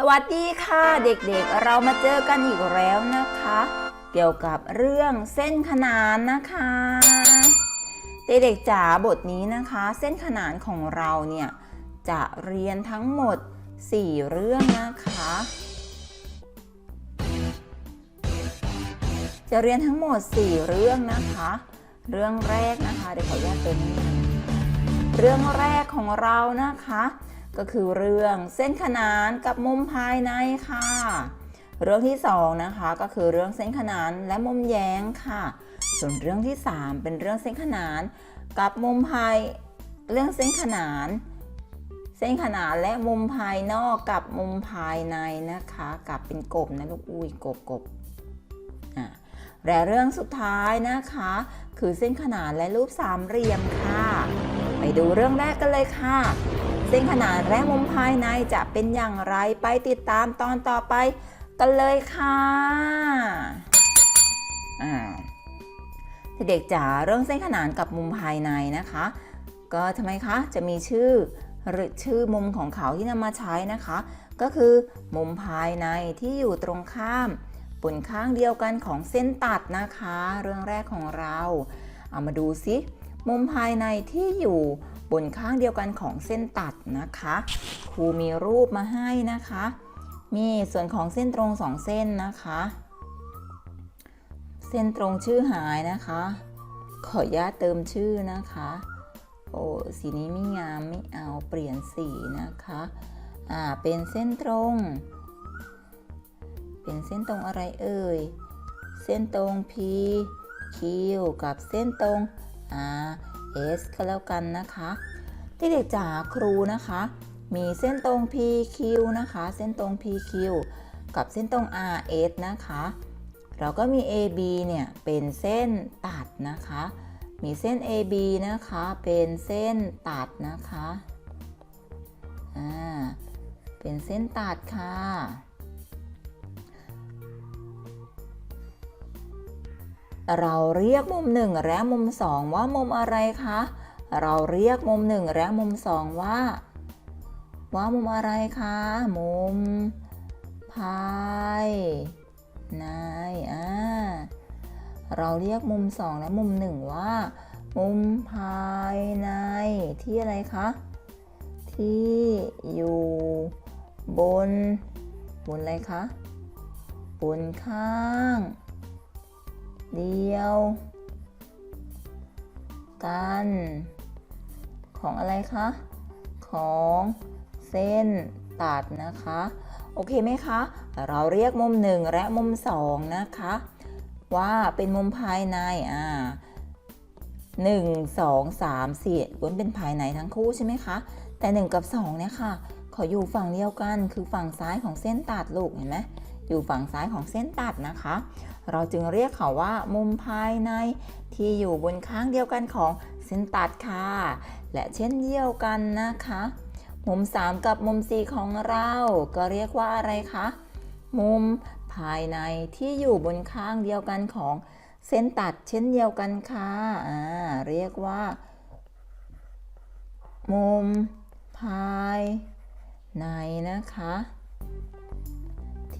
สวัสดีค่ะเด็กๆ เรามาเจอกันอีกแล้วนะคะ เกี่ยวกับเรื่องเส้นขนานนะคะ เด็กๆจ๋าบทนี้นะคะ เส้นขนานของเราเนี่ยจะเรียนทั้งหมด 4 เรื่องนะคะ จะเรียนทั้งหมด 4 เรื่องนะคะ เรื่องแรกนะคะเดี๋ยวขออนุญาตเติมนี้นะเรื่องแรกของเรานะคะ ก็คือเรื่องเส้นขนานกับมุมภายในค่ะ เรื่องที่สองนะคะก็คือเรื่องเส้นขนานและมุมแย้งค่ะ ส่วนเรื่องที่สามเป็นเรื่องเส้นขนาน กับมุมภายเรื่องเส้นขนาน เส้นขนานและมุมภายนอกกับมุมภายในนะคะกับเป็นกบนะลูกอุ้ยกบกบอะและเรื่องสุดท้ายนะคะ คือเส้นขนานและรูปสามเหลี่ยมค่ะ ไปดูเรื่องแรกกันเลยค่ะ เส้นขนานและมุมภายในจะเป็นอย่างไรไปติดตามตอนต่อไปกันเลยค่ะเด็กจ๋าเรื่องเส้นขนานกับมุมภายในนะคะ ก็ทำไมคะจะมีชื่อหรือชื่อมุมของเขาที่นำมาใช้นะคะ ก็คือมุมภายในที่อยู่ตรงข้ามบนข้างเดียวกันของเส้นตัดนะคะ เรื่องแรกของเรา เอามาดูซิ มุมภายในที่อยู่บนข้างเดียวกันของเส้นตัดนะคะ ครูมีรูปมาให้นะคะ มีส่วนของเส้นตรงสองเส้นนะคะ เส้นตรงชื่อหายนะคะ ขออนุญาตเติมชื่อนะคะ โอ้สีนี้ไม่งามไม่เอาเปลี่ยนสีนะคะ อ่าเป็นเส้นตรง เป็นเส้นตรงอะไรเอ่ย เส้นตรง P Q กับเส้นตรง S ก็แล้วกันนะคะที่เด็กจ๋าครูนะคะ มีเส้นตรง P Q นะคะ เส้นตรง P Q กับเส้นตรง R S นะคะ เราก็มี AB เนี่ยเป็นเส้นตัดนะคะ มีเส้น AB นะคะเป็นเส้นตัดนะคะอ่าเป็นเส้นตัดค่ะ เราเรียกมุม1และมุม2ว่ามุมอะไรคะ เราเรียกมุม1และมุม2ว่า ว่ามุมอะไรคะ มุมพายในอ่าเราเรียกมุม2และมุม1ว่า มุมภายในที่อะไรคะ ที่อยู่บน บนอะไรคะ บนข้าง เดียว กัน ของอะไรคะ ของเส้นตัดนะคะ โอเคไหมคะ เราเรียกมุม 1 และมุม 2 นะคะ ว่าเป็นมุมภายในอ่าหนึ่งสองสามสี่ล้วนเป็นภายในทั้งคู่ใช่ไหมคะ แต่ 1 กับ 2 เนี่ยค่ะ ขออยู่ฝั่งเดียวกันคือฝั่งซ้ายของเส้นตัดลูกเห็นไหม อยู่ฝั่งซ้ายของเส้นตัดนะคะ เราจึงเรียกเขาว่ามุมภายในที่อยู่บนข้างเดียวกันของเส้นตัดค่ะ และเช่นเดียวกันนะคะ มุม 3 กับมุม 4 ของเรา ก็เรียกว่าอะไรคะ มุมภายในที่อยู่บนข้างเดียวกันของเส้นตัดเช่นเดียวกันค่ะอ่าเรียกว่า มุมภายในนะคะ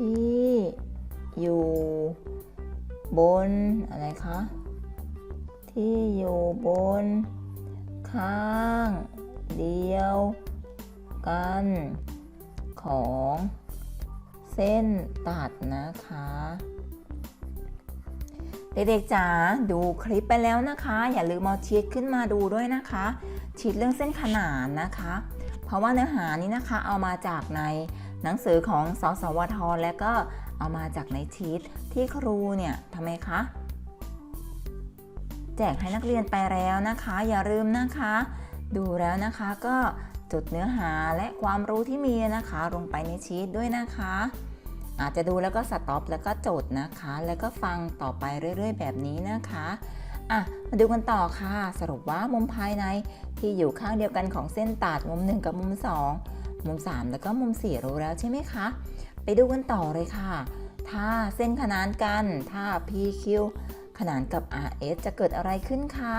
ที่อยู่บนอะไรคะ ที่อยู่บน ข้างเดียวกัน ของเส้นตัดนะคะ เด็กๆจ๋าดูคลิปไปแล้วนะคะ อย่าลืมเอาชีตขึ้นมาดูด้วยนะคะชีตเรื่องเส้นขนานนะคะ เพราะว่าเนื้อหานี้นะคะเอามาจากใน หนังสือของสสวท และก็เอามาจากในชีตที่ครูเนี่ยทำไมคะ แจกให้นักเรียนไปแล้วนะคะ อย่าลืมนะคะ ดูแล้วนะคะก็จดเนื้อหาและความรู้ที่มีนะคะลงไปในชีตด้วยนะคะ อาจจะดูแล้วก็สต็อปแล้วก็จดนะคะ แล้วก็ฟังต่อไปเรื่อย ๆ แบบนี้นะคะอะมาดูกันต่อค่ะ สรุปว่ามุมภายในที่อยู่ข้างเดียวกันของเส้นตัดมุม 1 กับมุม 2 มุม 3 แล้วก็มุม 4 รู้แล้วใช่ไหมคะ ไปดูกันต่อเลยค่ะ ถ้าเส้นขนานกัน ถ้า PQ ขนานกับ RS จะเกิดอะไรขึ้นคะ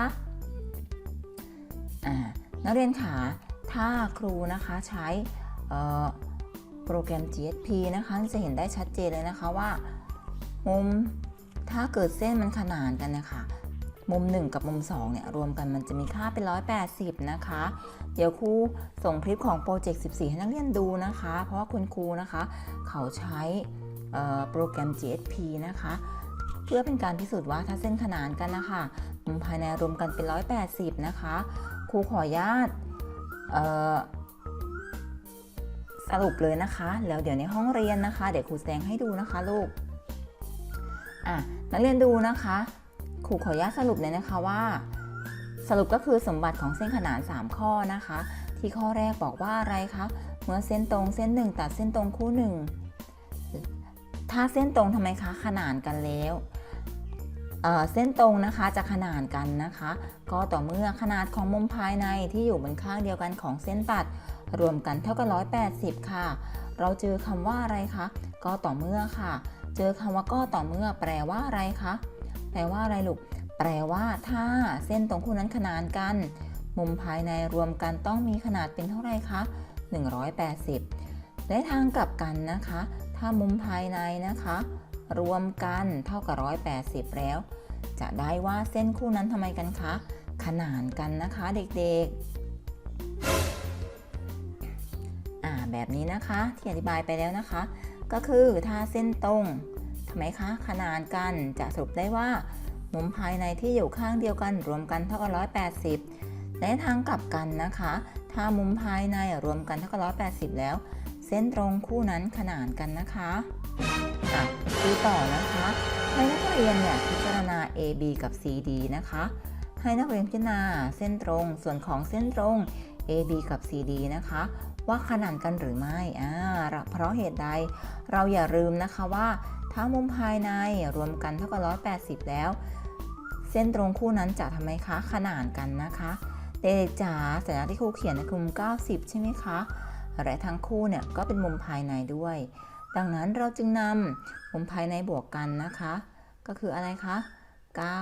นักเรียนขาถ้าครูนะคะใช้โปรแกรม GSP นะคะจะเห็นได้ชัดเจนเลยนะคะว่ามุมถ้าเกิดเส้นมันขนานกันนะคะ มุม 1 กับมุม2เนี่ยรวมกันมันจะมีค่าเป็น 180 นะคะ เดี๋ยวครูส่งคลิปของโปรเจกต์14 ให้นักเรียนดูนะคะ เพราะว่าคุณครูนะคะ เขาใช้โปรแกรม GSP นะคะ เพื่อเป็นการพิสูจน์ว่าถ้าเส้นขนานกันนะคะมุมภายในรวมกันเป็น 180 นะคะ ครูขออนุญาตสรุปเลยนะคะ แล้วเดี๋ยวในห้องเรียนนะคะ เดี๋ยวครูแสดงให้ดูนะคะลูกอะนักเรียนดูนะคะ ครูขออนุญาตสรุปเลยนะคะว่า สรุปก็คือสมบัติของเส้นขนาน 3 ข้อนะคะ ที่ข้อแรกบอกว่าอะไรคะเมื่อเส้นตรงเส้น 1 ตัดเส้นตรงคู่ 1 ถ้าเส้นตรงทำไมคะขนานกันแล้วเเส้นตรงนะคะจะขนานกันนะคะ ก็ต่อเมื่อขนาดของมุมภายในที่อยู่บนข้างเดียวกันของเส้นตัด รวมกันเท่ากับ180 ค่ะ เราเจอคำว่าอะไรคะก็ต่อเมื่อค่ะ เจอคำว่าก็ต่อเมื่อแปลว่าอะไรคะ แปลว่าอะไรลูก แปลว่าถ้าเส้นตรงคู่นั้นขนานกัน มุมภายในรวมกันต้องมีขนาดเป็นเท่าไหร่คะ 180 และทางกลับกันนะคะ ถ้ามุมภายในนะคะ รวมกันเท่ากับ 180 แล้ว จะได้ว่าเส้นคู่นั้นทำไมกันคะ ขนานกันนะคะเด็กๆ อ่าแบบนี้นะคะที่อธิบายไปแล้วนะคะ ก็คือถ้าเส้นตรง ทำไมคะขนานกันจะสรุปได้ว่ามุมภายในที่อยู่ข้างเดียวกันรวมกันเท่ากับ 180และทางกลับกันนะคะ ถ้ามุมภายในรวมกันเท่ากับ 180 แล้ว เส้นตรงคู่นั้นขนานกันนะคะอะดูต่อนะคะให้นักเรียนเนี่ยพิจารณา AB กับ CD นะคะ ให้นักเรียนพิจารณาเส้นตรงส่วนของเส้นตรง AB กับ CD นะคะ ว่าขนานกันหรือไม่อ่าเพราะเหตุใด เราอย่าลืมนะคะว่า ถ้ามุมภายในรวมกันเท่ากับ 180 แล้ว เส้นตรงคู่นั้นจะทำไมคะขนานกันนะคะเด็กจ๋าสัญลักษณ์ที่ครูเขียนนคือมุม 90 ใช่ไหมคะและทั้งคู่เนี่ยก็เป็นมุมภายในด้วย ดังนั้นเราจึงนำมุมภายในบวกกันนะคะ ก็คืออะไรคะ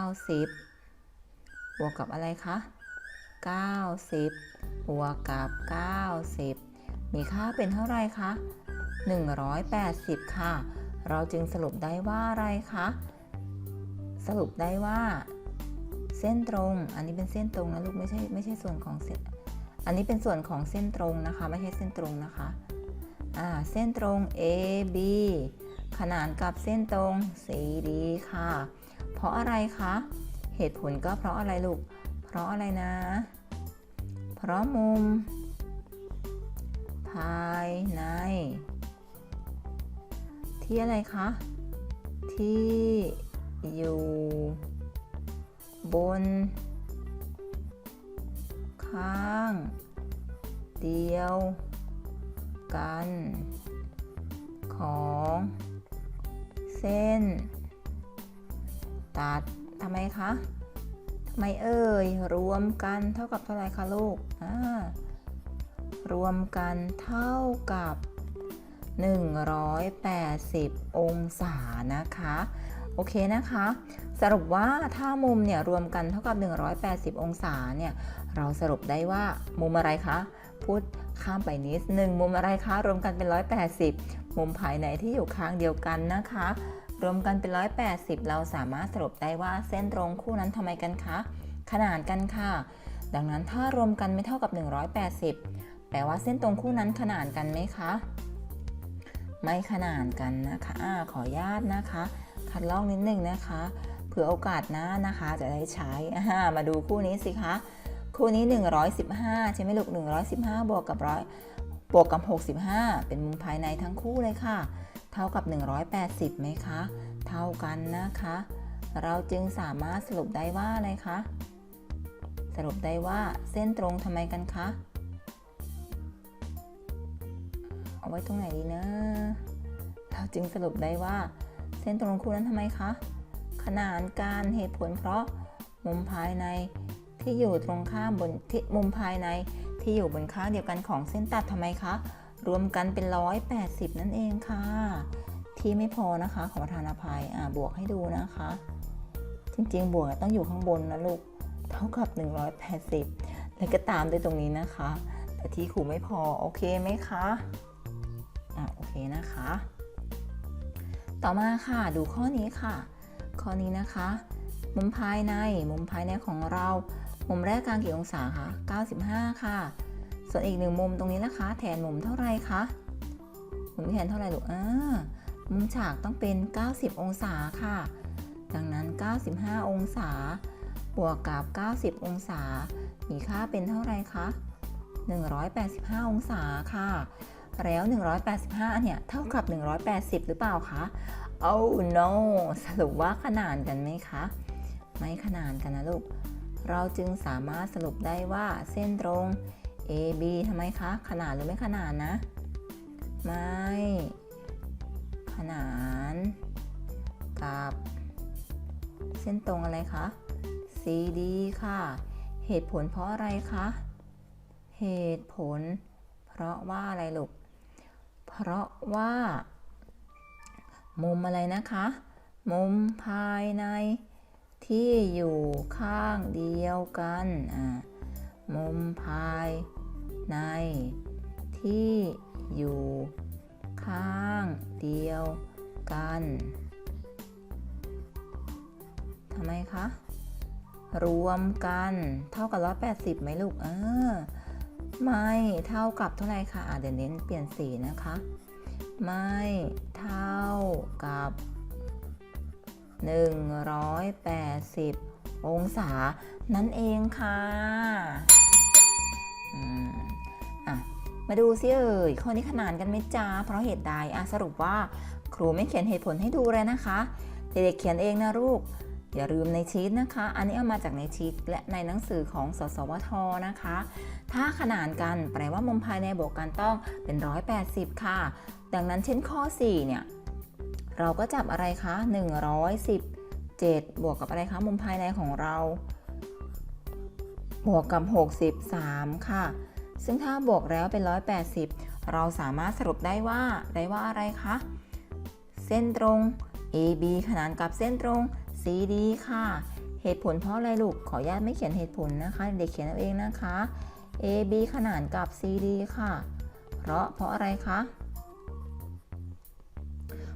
90 บวกกับอะไรคะ 90 บวกกับ 90 มีค่าเป็นเท่าไหร่คะ 180 ค่ะ เราจึงสรุปได้ว่าอะไรคะ สรุปได้ว่า เส้นตรง อันนี้เป็นเส้นตรงนะลูกไม่ใช่ไม่ใช่ส่วนของเส้น อันนี้เป็นส่วนของเส้นตรงนะคะ ไม่ใช่เส้นตรงนะคะ อ่า เส้นตรง AB ขนานกับเส้นตรง CD ค่ะ เพราะอะไรคะ เหตุผลก็เพราะอะไรลูก เพราะอะไรนะ เพราะมุม ภายใน ที่อะไรคะ ที่อยู่บน ข้าง เดียวกัน ของ เส้น ตัดทำไมคะ ทำไมเอ่ย รวมกันเท่ากับเท่าไรคะลูก อ่า รวมกันเท่ากับ 180 องศานะคะ โอเคนะคะ สรุปว่าถ้ามุมเนี่ยรวมกันเท่ากับ 180 องศาเนี่ยเราสรุปได้ว่ามุมอะไรคะพูดข้ามไปนิดนึงมุมอะไรคะรวมกันเป็น 180 มุมภายในที่อยู่ข้างเดียวกันนะคะ รวมกันเป็น 180 เราสามารถสรุปได้ว่าเส้นตรงคู่นั้นทำไมกันคะขนานกันค่ะ ดังนั้นถ้ารวมกันไม่เท่ากับ 180 แปลว่าเส้นตรงคู่นั้นขนานกันไหมคะ ไม่ขนานกันนะคะอะขออนุญาตนะคะ คัดลอกนิดนึงนะคะ เผื่อโอกาสหน้านะคะจะได้ใช้มาดูคู่นี้สิคะ คู่นี้ 115 ใช่ไหมลูก 115 บวกกับร้อยบวกกับ 65 เป็นมุมภายในทั้งคู่เลยค่ะ เท่ากับ 180ไหมคะ เท่ากันนะคะ เราจึงสามารถสรุปได้ว่าอะไรคะ สรุปได้ว่าเส้นตรงทำไมกันคะ เอาไว้ตรงไหนดีนะ เราจึงสรุปได้ว่า เส้นตรงคู่นั้นทำไมคะ ขนานการเหตุผลเพราะมุมภายในที่อยู่ตรงข้ามบนที่มุมภายในที่อยู่บนข้างเดียวกันของเส้นตัดทำไมคะ รวมกันเป็น 180 นั่นเองค่ะ ที่ไม่พอนะคะขอประทานอภัยอ่าบวกให้ดูนะคะ จริงๆ บวกต้องอยู่ข้างบนนะลูก เท่ากับ 180 แล้วก็ตามด้วยตรงนี้นะคะ แต่ที่ครูไม่พอ โอเคไหมคะ อะโอเคนะคะ ต่อมาค่ะดูข้อนี้ค่ะ ข้อนี้นะคะ มุมภายในมุมภายในของเรา มุมแรกกลางกี่องศาคะ95 ค่ะ ส่วนอีกหนึ่งมุมตรงนี้นะคะ แทนมุมเท่าไหร่คะมุมแทนเท่าไหร่ลูกอ่ามุมฉากต้องเป็น 90 องศาค่ะ ดังนั้น 95 องศา บวกกับ 90 องศา มีค่าเป็นเท่าไหร่คะ 185 องศาค่ะ แล้ว 185 เนี่ย เท่ากับ 180 หรือเปล่าคะ Oh no สรุปว่าขนานกันไหมคะ ไม่ขนานกันนะลูก เราจึงสามารถสรุปได้ว่าเส้นตรง AB ทำไมคะ ขนานหรือไม่ขนานนะ ไม่ ขนาน กับเส้นตรงอะไรคะ CD ค่ะ เหตุผลเพราะอะไรคะ เหตุผล เพราะว่าอะไรลูก เพราะว่า มุมอะไรนะคะ มุมภายในที่อยู่ข้างเดียวกันอ่ามุมภายในที่อยู่ข้างเดียวกันทำไมคะ รวมกันเท่ากับ 180ไหมลูก เออ ไม่เท่ากับเท่าไรคะ่ะเดี๋ยวเน้นเปลี่ยนสีนะคะ ไม่เท่ากับ 180 องศา นั่นเองค่ะอะ มาดูซิเอ่ยข้อนี้ขนานกันไหมจ้าเพราะเหตุใดอะสรุปว่าครูไม่เขียนเหตุผลให้ดูเลยนะคะ เด็กๆเขียนเองนะลูก อย่าลืมในชีตนะคะ อันนี้เอามาจากในชีตและในหนังสือของสสวทนะคะ ถ้าขนานกันแปลว่ามุมภายในบวกกันต้องเป็น 180 ค่ะ ดังนั้นเช่นข้อ 4 เนี่ย เราก็จับอะไรคะ 117 บวกกับอะไรคะ มุมภายในของเรา บวกกับ 63 ค่ะ ซึ่งถ้าบวกแล้วเป็น 180 เราสามารถสรุปได้ว่าได้ว่าอะไรคะ เส้นตรง AB ขนานกับเส้นตรง CD ค่ะ เหตุผลเพราะอะไรลูก ขออนุญาตไม่เขียนเหตุผลนะคะ เด็กเขียนเอาเองนะคะ AB ขนานกับ CD ค่ะ เพราะเพราะอะไรคะ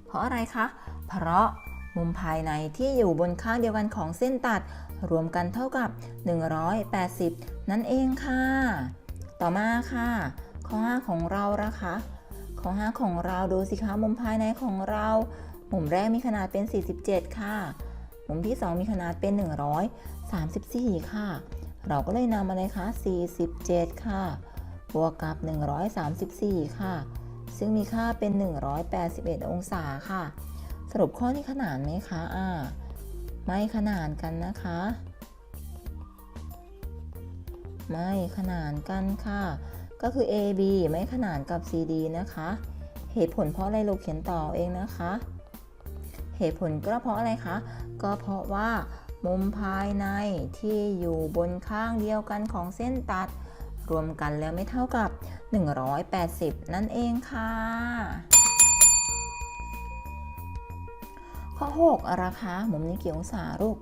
เพราะอะไรคะ เพราะมุมภายในที่อยู่บนข้างเดียวกันของเส้นตัด รวมกันเท่ากับ 180 นั่นเองค่ะ ต่อมาค่ะ ข้อ 5 ของเรานะคะ ข้อ 5 ของเราดูสิคะมุมภายในของเรา มุมแรกมีขนาดเป็น 47 ค่ะ มุมที่ 2 มีขนาดเป็น 134 ค่ะ เราก็เลยนำอะไรคะ47 ค่ะ บวกกับ 134 ค่ะ ซึ่งมีค่าเป็น 181 องศาค่ะ สรุปข้อนี้ขนานไหมคะอ่าไม่ขนานกันนะคะ ไม่ขนานกันค่ะ ก็คือ AB ไม่ขนานกับ CD นะคะ เหตุผลเพราะอะไรเราเขียนต่อเองนะคะ เหตุผลก็เพราะอะไรคะ ก็เพราะว่ามุมภายในที่อยู่บนข้างเดียวกันของเส้นตัด รวมกันแล้วไม่เท่ากับ 180 นั่นเองค่ะ ข้อ 6 ราคามุมนี้กี่องศาลูก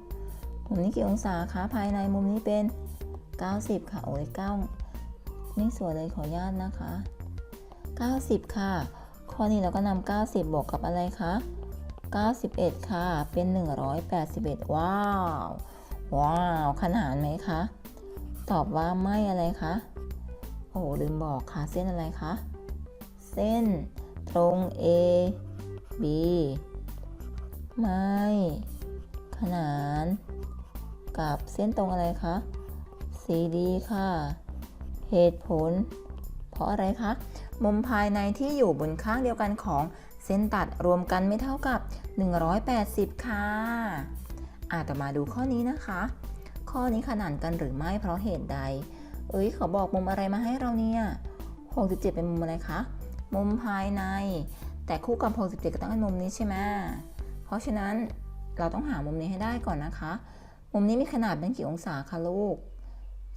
มุมนี้กี่องศาคะภายในมุมนี้เป็น 90 ค่ะ โอ้ย9ไม่สวยเลยขออนุญาตนะคะ 90 ค่ะ ข้อนี้เราก็นำ90 บวกกับอะไรคะ 91 ค่ะ เป็น 181 ว้าว ว้าว ขนานไหมคะ ตอบว่าไม่อะไรคะ โอ้ลืมบอกค่ะ เส้นอะไรคะ เส้นตรง A B ไม่ ขนาน กับเส้นตรงอะไรคะ CD ค่ะ เหตุผล เพราะอะไรคะ มุมภายในที่อยู่บนข้างเดียวกันของ เส้นตัดรวมกันไม่เท่ากับ 180 ค่ะอาต่อมาดูข้อนี้นะคะ ข้อนี้ขนานกันหรือไม่เพราะเหตุใด เอ้ยเขาบอกมุมอะไรมาให้เราเนี่ย 67 เป็นมุมอะไรคะ มุมภายใน แต่คู่กับ 67 ก็ต้องเป็นมุมนี้ใช่ไหมเพราะฉะนั้นเราต้องหามุมนี้ให้ได้ก่อนนะคะ มุมนี้มีขนาดเป็นกี่องศาคะลูก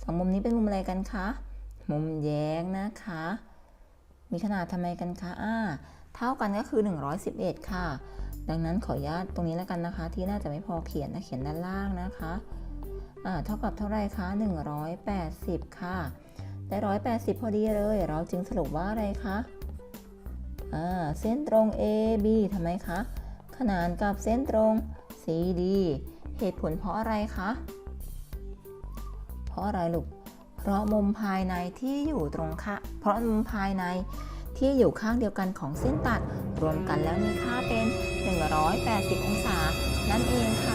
สองมุมนี้เป็นมุมอะไรกันคะ มุมแย้งนะคะ มีขนาดทำไมกันคะอ่า เท่ากันก็คือ 111 ค่ะ ดังนั้นขออนุญาตตรงนี้แล้วกันนะคะ ที่น่าจะไม่พอเขียนนะเขียนด้านล่างนะคะอ่าเท่ากับเท่าไรคะ 180 ค่ะ ได้ 180 พอดีเลย เราจึงสรุปว่าอะไรคะอ่าเส้นตรง AB ทำไมคะ ขนานกับเส้นตรง CD เหตุผลเพราะอะไรคะ เพราะอะไรลูก เพราะมุมภายในที่อยู่ตรงค่ะ เพราะมุมภายใน ที่อยู่ข้างเดียวกันของเส้นตัด รวมกันแล้วมีค่าเป็น 180 องศา นั่นเองค่ะ